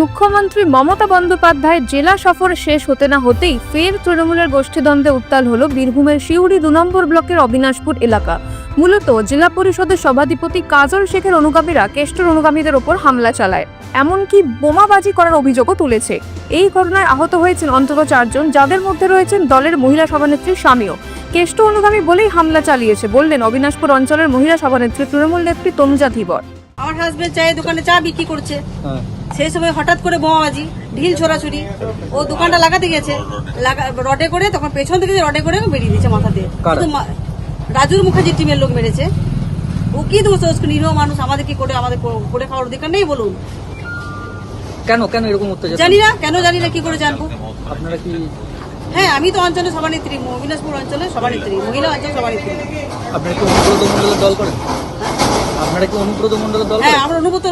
মুখ্যমন্ত্রী মমতা বন্দ্যোপাধ্যায় জেলা সফর শেষ হতে না হতেই ফের তৃণমূলের গোষ্ঠীদ্বন্দ্বে উত্তাল হল বীরভূমের শিউড়ি দু নম্বর ব্লকের অবিনাশপুর এলাকা। মূলত জেলা পরিষদের সভাধিপতি কাজল শেখের অনুগামীরা কেষ্টর অনুগামীদের ওপর হামলা চালায়। এমনকি বোমাবাজি করার অভিযোগও তুলেছে। এই ঘটনায় আহত হয়েছেন অন্তত চারজন, যাদের মধ্যে রয়েছেন দলের মহিলা সভানেত্রী স্বামীও। কেষ্ট অনুগামী বলেই হামলা চালিয়েছে, বললেন অবিনাশপুর অঞ্চলের মহিলা সভানেত্রী তৃণমূল নেত্রী তনুজা ধীবর। আমার হাজবেন্ড চায়ের দোকানে চা বিক্রি করছে। হ্যাঁ। সেই সময় হঠাৎ করে বোমাবাজি ঢিল ছোড়াছুরি ও দোকানটা লাগাতে গেছে। লাগা- রডে করে তখন পেছন থেকে রডে করে বেরিয়ে দিয়েছে মাথা দিয়ে। রাজুর মুখার্জির টিমের লোক মেরেছে। ও কি দোষ নিরীহ মানুষ? আমাদের কি করে আমাদের করে খাওয়ার অধিকার নেই বলুন? কেন কেন এরকম অত্যাচার জানি না কেন জানি না কি করে জানব? আপনারা কি হ্যাঁ আমি তো অঞ্চলে সভানেত্রী অবিনাশপুর অঞ্চলে সভানেত্রী মহিলা অঞ্চল সভানেত্রী। আপনারা কি অনুব্রত মন্ডলের দল করেন? আপনারা কি অনুব্রত মন্ডলের দল হ্যাঁ আমরা অনুব্রত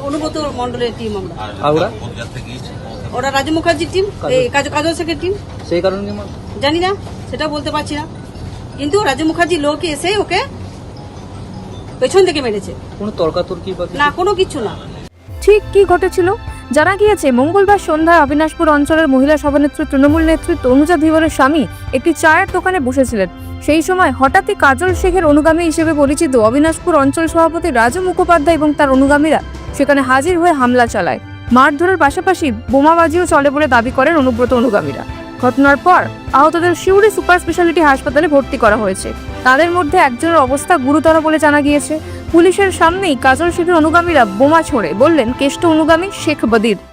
অনুব্রত মন্ডলের টিম আমরা। হাওড়া ওরা রাজু মুখার্জির টিম এই কাজ- কাজল শেখের টিম সেই কারণে জানি না সেটা বলতে পারছি না। কিন্তু রাজু মুখার্জির লোক এসে ওকে পেছন থেকে মেরেছে। কোনো তর্কাতর্কি না কোনো কিছু না। ঠিক কি ঘটেছিল? জানা গিয়েছে মঙ্গলবার সন্ধ্যায় অবিনাশপুর অঞ্চলের মহিলা সভানেত্রী তৃণমূল নেত্রী তনুজা ধীবরের স্বামী একটি চায়ের দোকানে বসেছিলেন। সেই সময় হঠাৎই কাজল শেখের অনুগামী হিসেবে পরিচিত অবিনাশপুর অঞ্চল সভাপতি রাজু মুখোপাধ্যায় এবং তার অনুগামীরা সেখানে হাজির হয়ে হামলা চালায়। মারধরের পাশাপাশি বোমাবাজিও চলে বলে দাবি করেন অনুব্রত অনুগামীরা। ঘটনার পর আহতদের শিউড়ি সুপার স্পেশালিটি হাসপাতালে ভর্তি করা হয়েছে। তাদের মধ্যে একজনের অবস্থা গুরুতর বলে জানা গিয়েছে। পুলিশের সামনেই কাজল শেখের অনুগামীরা বোমা ছোড়ে বললেন, কেষ্ট অনুগামী শেখ বদির।